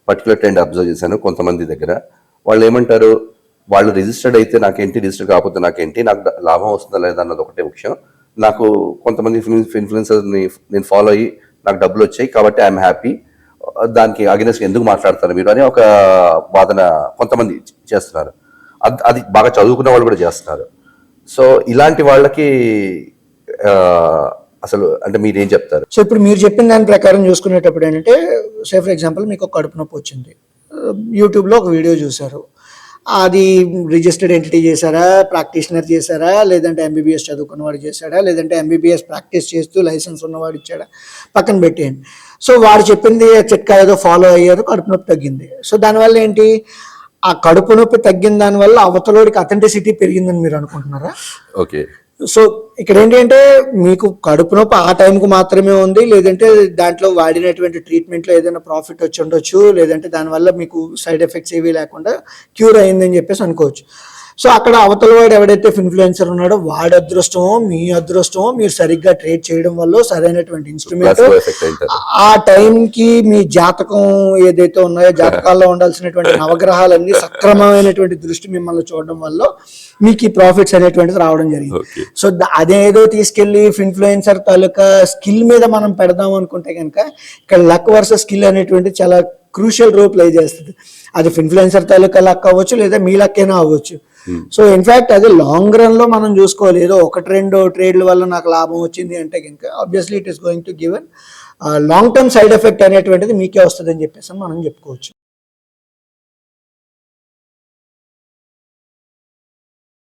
Speaker 3: పర్టికులర్ ట్రెండ్ అబ్జర్వ్ చేశాను కొంతమంది దగ్గర. వాళ్ళు ఏమంటారు వాళ్ళు రిజిస్టర్డ్ అయితే నాకేంటి రిజిస్టర్ కాకపోతే నాకేంటి నాకు లాభం వస్తుందా లేదా అన్నది ఒకటే ముఖ్యం నాకు కొంతమంది ఇన్ఫ్లుయెన్సర్ని నేను ఫాలో అయ్యి నాకు డబ్బులు వచ్చాయి కాబట్టి ఐఎమ్ హ్యాపీ దానికి అగెనెస్ట్ ఎందుకు మాట్లాడతారు మీరు అని ఒక వాదన కొంతమంది చేస్తున్నారు. అది అది బాగా చదువుకున్న వాళ్ళు కూడా చేస్తున్నారు. సో ఇలాంటి వాళ్ళకి అసలు అంటే మీరు ఏం చెప్తారు?
Speaker 1: సో ఇప్పుడు మీరు చెప్పిన దాని ప్రకారం చూసుకునేటప్పుడు ఏంటంటే సే ఫర్ ఎగ్జాంపుల్ మీకు ఒక కడుపు నొప్పి వచ్చింది. యూట్యూబ్లో ఒక వీడియో చూశారు. అది రిజిస్టర్డ్ ఎంటిటీ చేశారా? ప్రాక్టీషనర్ చేశారా? లేదంటే ఎంబీబీఎస్ చదువుకున్నవాడు చేశాడా? లేదంటే ఎంబీబీఎస్ ప్రాక్టీస్ చేస్తూ లైసెన్స్ ఉన్నవాడు ఇచ్చాడా? పక్కన పెట్టేయండి. సో వాడు చెప్పింది చిట్కా ఏదో ఫాలో అయ్యారు కడుపు నొప్పి తగ్గింది. సో దానివల్ల ఏంటి? ఆ కడుపు నొప్పి తగ్గిన దానివల్ల అవతలోడికి అథెంటిసిటీ పెరిగిందని మీరు అనుకుంటున్నారా?
Speaker 3: ఓకే
Speaker 1: సో ఇక్కడ ఏంటంటే మీకు కడుపు నొప్పి ఆ టైంకు మాత్రమే ఉంది. లేదంటే దాంట్లో వాడినటువంటి ట్రీట్మెంట్లో ఏదైనా ప్రాఫిట్ వచ్చి ఉండొచ్చు. లేదంటే దానివల్ల మీకు సైడ్ ఎఫెక్ట్స్ ఏవి లేకుండా క్యూర్ అయిందని చెప్పేసి అనుకోవచ్చు. సో అక్కడ అవతల వాడు ఎవడైతే ఇన్ఫ్లుయెన్సర్ ఉన్నాడో వాడి అదృష్టమో మీ అదృష్టమో మీరు సరిగ్గా ట్రేడ్ చేయడం వల్ల సరైనటువంటి ఇన్స్ట్రుమెంట్ ఆ టైంకి మీ జాతకం ఏదైతే ఉన్నాయో జాతకాల్లో ఉండాల్సినటువంటి నవగ్రహాలన్నీ సక్రమమైనటువంటి దృష్టి మిమ్మల్ని చూడడం వల్ల మీకు ఈ ప్రాఫిట్స్ అనేటువంటిది రావడం జరిగింది. సో అదేదో తీసుకెళ్ళి ఇన్ఫ్లుయెన్సర్ తాలూకా స్కిల్ మీద మనం పెడదాం అనుకుంటే కనుక ఇక్కడ లక్ వర్సెస్ స్కిల్ అనేటువంటి చాలా క్రూషియల్ రోల్ ప్లే చేస్తుంది. అది ఇన్ఫ్లుయెన్సర్ తాలూకా లక్ అవ్వచ్చు లేదా మీ లక్కైనా అవ్వచ్చు. Hmm. సో ఇన్ఫ్యాక్ట్ అది లాంగ్ రన్లో మనం చూసుకోవాలి. ఏదో ఒకటి రెండు ట్రేడ్ల వల్ల నాకు లాభం వచ్చింది అంటే కనుక obviously it is going to given long term side effect అనేటువంటిది మీకే వస్తుంది అని చెప్పేసి మనం చెప్పుకోవచ్చు.